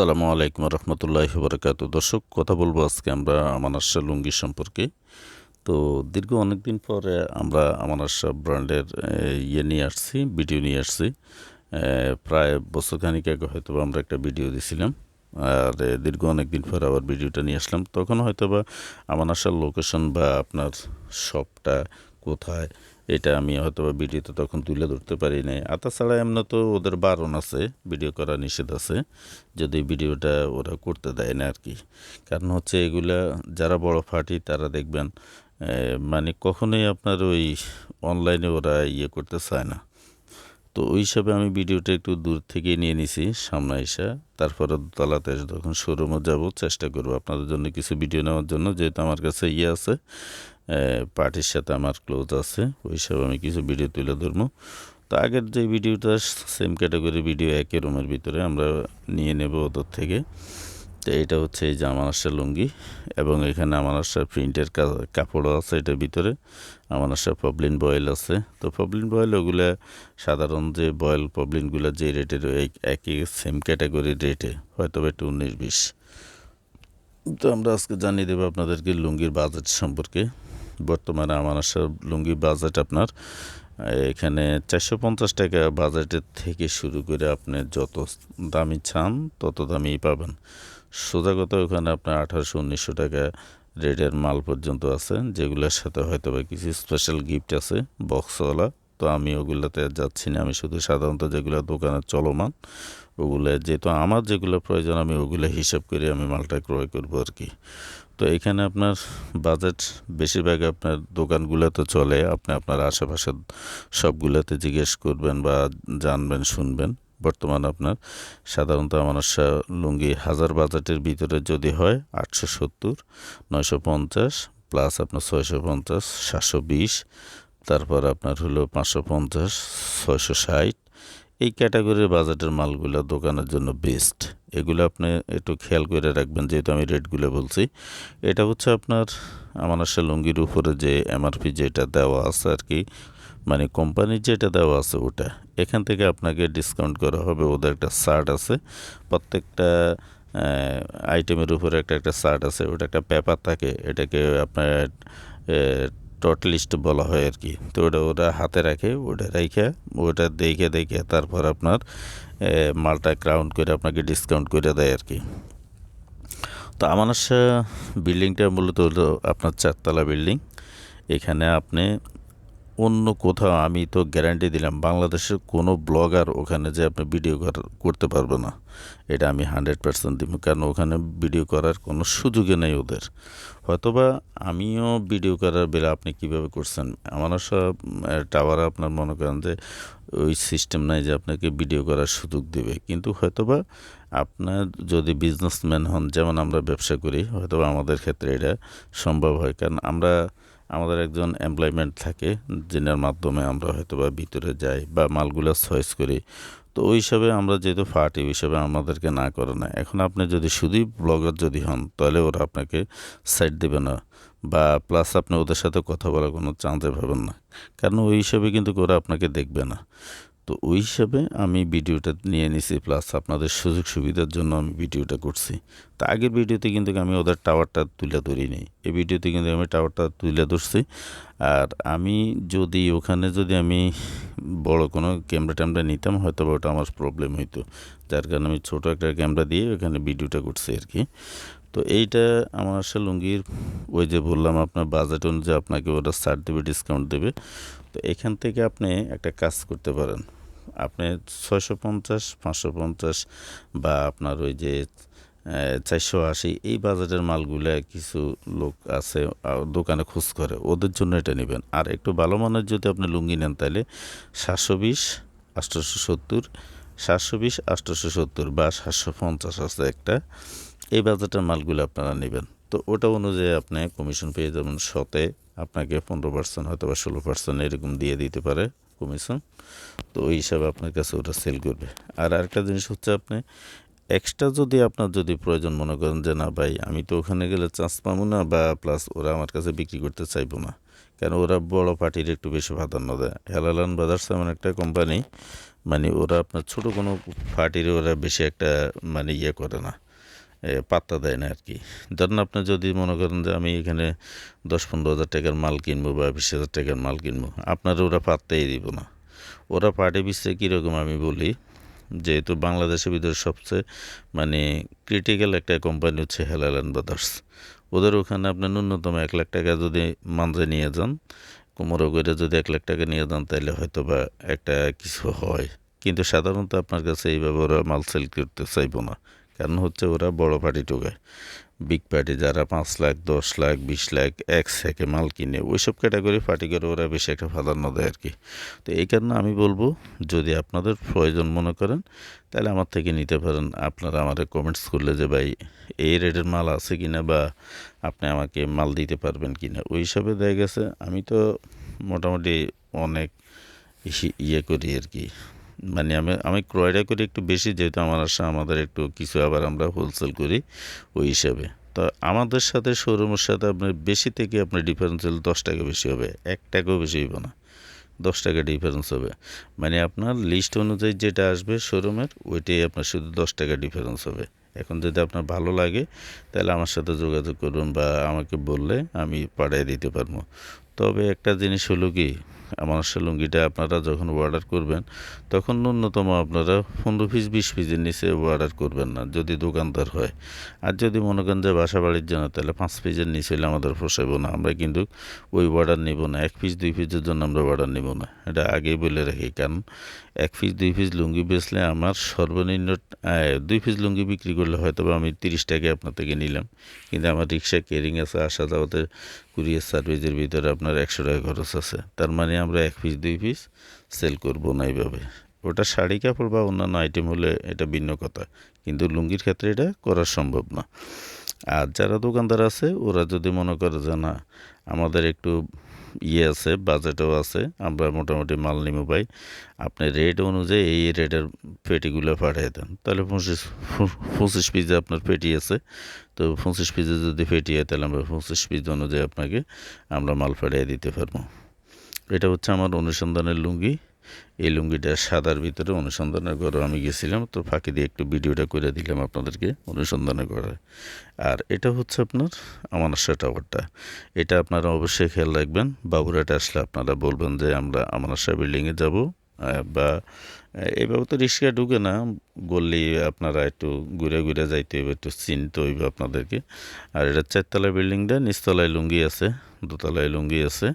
আসসালামু আলাইকুম রহমতুল্লাহ বরকাত দর্শক, কথা বলব আজকে আমরা আমানাশা লুঙ্গি সম্পর্কে। তো দীর্ঘ অনেক দিন পরে আমরা আমানাশা ব্র্যান্ডের ইয়ে নিয়ে আসছি, ভিডিও নিয়ে আসছি। প্রায় বছর খানিক আগে হয়তো আমরা একটা ভিডিও দিছিলাম, আর দীর্ঘ অনেক দিন পর আবার ভিডিওটা নিয়ে আসলাম। তখন হয়তো বা আমানাশার লোকেশন বা আপনার শপটা কোথায় এটা আমি হয়তো ভিডিওতে তখন তুলে ধরতে পারি নাই। আর তাছাড়া এমনি তো ওদের বারণ আছে, ভিডিও করা নিষেধ আছে, যদি ভিডিওটা ওরা করতে দেয় না আর কি কারণ হচ্ছে এগুলা যারা বড় পার্টি, তারা দেখবেন মানে কখনোই আপনার ওই অনলাইনে ওরা ইয়ে করতে চায় না। তো ওই হিসাবে আমি ভিডিওটা একটু দূর থেকে নিয়ে নিছি, সামনে এসে তারপরে দোতলাতে এসে তখন শোরুমে যাব, চেষ্টা করব আপনাদের জন্য কিছু ভিডিও নেওয়ার জন্য, যেহেতু আমার কাছে ইয়ে আছে। পার্টির সাথে আমার ক্লোজ আছে, ওই হিসাবে আমি কিছু ভিডিও তুলে ধরবো। তো আগের যে ভিডিওটা সেম ক্যাটাগরি ভিডিও একই রুমের ভিতরে আমরা নিয়ে নেব ওদের থেকে। তো এটা হচ্ছে এই আমানাশা লুঙ্গি, এবং এখানে আমানাশা প্রিন্টের কা- কাপড়ও আছে এটার ভিতরে আমানাশা পবলিন বয়েল আছে। তো পবলিন বয়েল ওগুলো, সাধারণ যে বয়েল পবলিনগুলো যে রেটের একই সেম ক্যাটাগরির রেটে হয়তো একটু উনিশ বিশ। তো আমরা আজকে জানিয়ে দেবো আপনাদেরকে লুঙ্গির বাজেট সম্পর্কে। বর্তমানে আমার লুঙ্গির বাজেট আপনার, এখানে চারশো পঞ্চাশ টাকা বাজেটের থেকে শুরু করে আপনি যত দামি চান তত দামি পাবেন। সোজা কথা ওখানে আপনার আঠারোশো উনিশশো টাকা রেটের মাল পর্যন্ত আছে, যেগুলোর সাথে হয়তো বা কিছু স্পেশাল গিফট আছে বক্সওয়ালা তো আমি ওগুলোতে যাচ্ছি না, আমি শুধু সাধারণত যেগুলো দোকানে চলমান ওগুলো, যেহেতু আমার যেগুলো প্রয়োজন, আমি ওগুলো হিসাব করে আমি মালটা ক্রয় করব আর কি। তো এখানে আপনার বাজেট, বেশিরভাগ আপনার দোকানগুলোতে চলে, আপনি আপনার আশেপাশের সবগুলোতে জিজ্ঞেস করবেন বা জানবেন, শুনবেন। বর্তমান আপনার সাধারণত আমার লুঙ্গি হাজার বাজেটের ভিতরে যদি হয়, আটশো সত্তর, নয়শো পঞ্চাশ প্লাস আপনার ছয়শো পঞ্চাশ, সাতশো বিশ, তারপর আপনার হলো পাঁচশো পঞ্চাশ, ছয়শো ষাট এই ক্যাটাগরির বাজেটের মালগুলো দোকানের জন্য বেস্ট এগুলো আপনি একটু খেয়াল করে রাখবেন, যেহেতু আমি রেটগুলো বলছি। এটা হচ্ছে আপনার আমানাশা লুঙ্গির উপরে যে এমআরপি যেটা দেওয়া আছে আর কি মানে কোম্পানির যেটা দেওয়া আছে ওটা। এখান থেকে আপনাকে ডিসকাউন্ট করা হবে, ওদের একটা শার্ট আছে। প্রত্যেকটা আইটেমের উপরে একটা একটা শার্ট আছে, ওটা একটা পেপার থাকে, এটাকে আপনার টট লিস্ট বলা হয় আর কি। তো ওটা ওটা হাতে রাখে, ওটা রেখে, ওটা দেখে দেখে তারপর আপনার মালটা ক্রাউন্ড করে আপনাকে ডিসকাউন্ট করে দেয় আর কি। তো আমার বিল্ডিংটা মূলত হলো আপনার চারতলা বিল্ডিং এখানে আপনি অন্য কোথাও আমি তো গ্যারান্টি দিলাম, বাংলাদেশের কোনো ব্লগার ওখানে যে আপনি ভিডিও করতে পারবে না। এটা আমি হান্ড্রেড পার্সেন্ট দিব, কারণ ওখানে ভিডিও করার কোনো সুযোগই নেই ওদের। হয়তোবা আমিও ভিডিও করার বেলা আপনি কীভাবে করছেন? আমারও সব টাওয়ারে আপনার মনে করেন যে, ওই সিস্টেম নাই যে আপনাকে ভিডিও করার সুযোগ দেবে। কিন্তু হয়তোবা আপনার যদি বিজনেসম্যান হন, যেমন আমরা ব্যবসা করি, হয়তোবা আমাদের ক্ষেত্রে এটা সম্ভব হয়। কারণ আমরা আমাদের একজন এমপ্লয়মেন্ট থাকে, যেনার মাধ্যমে আমরা হয়তো বা ভিতরে যাই বা মালগুলো চয়েস করি। তো ওই হিসাবে আমরা যেহেতু ফার্টি ওই হিসাবে আমাদেরকে না করে না এখন আপনি যদি শুধুই ব্লগার যদি হন, তাহলে ওরা আপনাকে সাইড দেবে না বা প্লাস আপনি ওদের সাথে কথা বলার কোনো চান্সে পাবেন না। কারণ ওই হিসাবে কিন্তু ওরা আপনাকে দেখবে না। তো ওই হিসাবে আমি ভিডিওটা নিয়ে নিছি প্লাস আপনাদের সুযোগ সুবিধার জন্য আমি ভিডিওটা করছি। তা আগের ভিডিওতে কিন্তু আমি ওদের টাওয়ারটা তুলে ধরি নেই। এই ভিডিওতে কিন্তু আমি টাওয়ারটা তুলে ধরছি। আর আমি যদি ওখানে যদি আমি বড় কোনো ক্যামেরা ট্যামেরা নিতাম হয়তো বা ওটা আমার প্রবলেম হইতো। যার কারণে আমি ছোটো একটা ক্যামেরা দিয়ে ওখানে ভিডিওটা করছি আর কি তো এইটা আমার আসলে লুঙ্গির, ওই যে বললাম আপনার বাজেট অনুযায়ী আপনাকে ওটা ছাড় দেবে ডিসকাউন্ট দেবে। তো এখান থেকে আপনি একটা কাজ করতে পারেন। আপনি ছয়শো পঞ্চাশ, পাঁচশো পঞ্চাশ বা আপনার ওই যে চারশো আশি, এই বাজারের মালগুলো কিছু লোক আছে দোকানে খোঁজ করে। ওদের জন্য এটা নেবেন। আর একটু ভালো মানের যদি আপনি লুঙ্গি নেন, তাহলে সাতশো বিশ আটশোশো সত্তর সাতশো বিশ আটশোশো সত্তর বা সাতশো পঞ্চাশ আছে একটা। এই বাজারটার মালগুলো আপনারা নেবেন। তো ওটা অনুযায়ী আপনি কমিশন পেয়ে যাবেন শতে। আপনাকে পনেরো পার্সেন্ট হয়তো বা ষোলো পার্সেন্ট এরকম দিয়ে দিতে পারে। কমিশন তো ওই হিসাবে আপনার কাছে ওটা সেল করবে। আর আরেকটা জিনিস হচ্ছে আপনি এক্সট্রা যদি আপনার যদি প্রয়োজন মনে করেন যে, না ভাই, আমি তো ওখানে গেলে চান্স পাবো না বা প্লাস ওরা আমার কাছে বিক্রি করতে চাইব না। কেন ওরা বড় পার্টির একটু বেশি প্রাধান্য দেয়। হেলালান ব্রাদার্স এমন একটা কোম্পানি মানে ওরা আপনার ছোট কোনো পার্টির ওরা বেশি একটা মানে ইয়ে করে না। পাত্তা দেয় না আর কি ধরেন আপনি যদি মনে করেন যে আমি এখানে দশ পনেরো হাজার টাকার মাল কিনবো বা বিশ হাজার টাকার মাল কিনবো, আপনার ওরা পাত্তাই দিব না। ওরা পার্টি বিশ্বে কীরকম আমি বলি, যেহেতু বাংলাদেশের ভিতরে সবচেয়ে মানে ক্রিটিক্যাল একটা কোম্পানি হচ্ছে হেলাল অ্যান্ড ব্রাদার্স ওদের ওখানে আপনি ন্যূনতম এক লাখ টাকা যদি মানজে নিয়ে যান কোমরও করে যদি এক লাখ টাকা নিয়ে যান তাহলে হয়তো বা একটা কিছু হয়। কিন্তু সাধারণত আপনার কাছে এইভাবে ওরা মাল সেল করতে চাইব না। কারণ হচ্ছে ওরা বড় পার্টি টোকায় বিগ পার্টি যারা পাঁচ লাখ, দশ লাখ, বিশ লাখ, এক সেকে মাল কিনে, ওইসব ক্যাটাগরি পার্টি করে ওরা বেশি একটা প্রাধান্য দেয় আর কি। তো এই কারণে আমি বলব, যদি আপনাদের প্রয়োজন মনে করেন, তাহলে আমার থেকে নিতে পারেন। আপনারা আমাদের কমেন্টস করলে যে, ভাই, এই রেটের মাল আছে কিনা বা আপনি আমাকে মাল দিতে পারবেন কিনা? ওই হিসাবে দেখা গেছে। আমি তো মোটামুটি অনেক ইয়ে করি আর কি। মানে আমি আমি ক্রয়টা করি একটু বেশি, যেহেতু আমার আশা, আমাদের একটু কিছু আবার আমরা হোলসেল করি ওই হিসাবে। তো আমাদের সাথে শোরুমের সাথে আপনার বেশি থেকে আপনার ডিফারেন্সিয়াল দশ টাকা বেশি হবে, এক টাকাও বেশি হইব না, দশ টাকা ডিফারেন্স হবে। মানে আপনার লিস্ট অনুযায়ী যেটা আসবে শোরুমের ওইটাই আপনার শুধু দশ টাকা ডিফারেন্স হবে। এখন যদি আপনার ভালো লাগে, তাহলে আমার সাথে যোগাযোগ করুন বা আমাকে বললে আমি পাঠিয়ে দিতে পারব। তবে একটা জিনিস হলো কি সে লুঙ্গিটা আপনারা যখন অর্ডার করবেন, তখন ন্যূনতম আপনারা পনেরো পিস বিশ পিসের নিচে অর্ডার করবেন না, যদি দোকানদার হয়। আর যদি মনে করেন যে বাসা বাড়ির জন্য, তাহলে পাঁচ পিসের নিচে হলে আমাদের পোষাইব না। আমরা কিন্তু ওই অর্ডার নিব না, এক পিস দুই পিসের জন্য আমরা অর্ডার নিব না। এটা আগেই বলে রাখি, কারণ এক পিস দুই পিস লুঙ্গি বেচলে আমার সর্বনিম্ন দুই পিস লুঙ্গি বিক্রি করলে হয়তো বা আমি তিরিশ টাকায় আপনার থেকে নিলাম। কিন্তু আমার রিক্সা কেরিং আছে আসা যাওয়াতে কুরিয়ার সার্ভিসের ভিতরে আপনার একশো টাকা খরচ আছে। তার মানে আমরা এক পিস দুই পিস সেল করব না এইভাবে ওটা শাড়ি, কাপড় বা অন্যান্য আইটেম হলে এটা ভিন্ন কথা। কিন্তু লুঙ্গির ক্ষেত্রে এটা করা সম্ভব না। আর যারা দোকানদার আছে, ওরা যদি মনে করে যে না, আমাদের একটু ইয়ে আছে, বাজেটও আছে, আমরা মোটামুটি মাল নিমু পাই আপনি রেট অনুযায়ী এই রেটের পেটিগুলো পাঠিয়ে দেন। তাহলে পঁচিশ পঁচিশ পিসে আপনার পেটি আছে। তো পঁচিশ পিসে যদি পেটি হয়, তাহলে আমরা পঁচিশ পিস অনুযায়ী আপনাকে আমরা মাল পাঠিয়ে দিতে পারব। এটা হচ্ছে আমার অনুসন্ধানের লুঙ্গি। এই লুঙ্গিটা সাদার ভিতরে অনুসন্ধানের ঘরে আমি গেছিলাম, তো ফাঁকি দিয়ে একটু ভিডিওটা করে দিলাম আপনাদেরকে অনুসন্ধানের ঘরে। আর এটা হচ্ছে আপনার আমার টাওয়ারটা। এটা আপনারা অবশ্যই খেয়াল রাখবেন। বাবুরাটা আসলে আপনারা বলবেন যে আমরা আমার বিল্ডিংয়ে যাব বা এভাবে তো রিক্সা ঢুকে না, গলি আপনারা একটু ঘুরে ঘুরে যাইতে হবে একটু চিনতে হইবে আপনাদেরকে। আর এটা চারতলা বিল্ডিংটা, নিচতলায় লুঙ্গি আছে, দোতলায় লুঙ্গি আছে।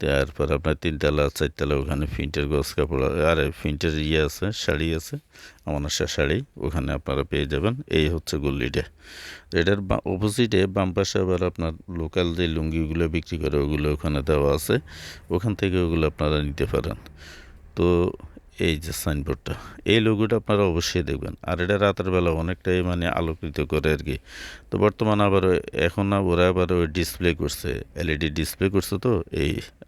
তারপর আপনার তিনতলা চারতলা ওখানে প্রিন্টের গছ কাপড়, আর প্রিন্টের ইয়ে আছে, শাড়ি আছে আমানসা শাড়ি, ওখানে আপনারা পেয়ে যাবেন। এই হচ্ছে গল্লিটা এটার অপোজিটে বাম পাশে আবার আপনার লোকাল যে লুঙ্গিগুলো বিক্রি করে, ওগুলো ওখানে দেওয়া আছে। ওখান থেকে ওগুলো আপনারা নিতে পারেন। তো এই যে সাইনবোর্ডটা এই লোগোটা আপনারা অবশ্যই দেখবেন। আর এটা রাতের বেলা অনেকটাই মানে আলোকিত করে আর কি। তো বর্তমানে আবার এখন না, ওরা আবার ওই ডিসপ্লে করছে এলইডি ডিসপ্লে করছে তো, এই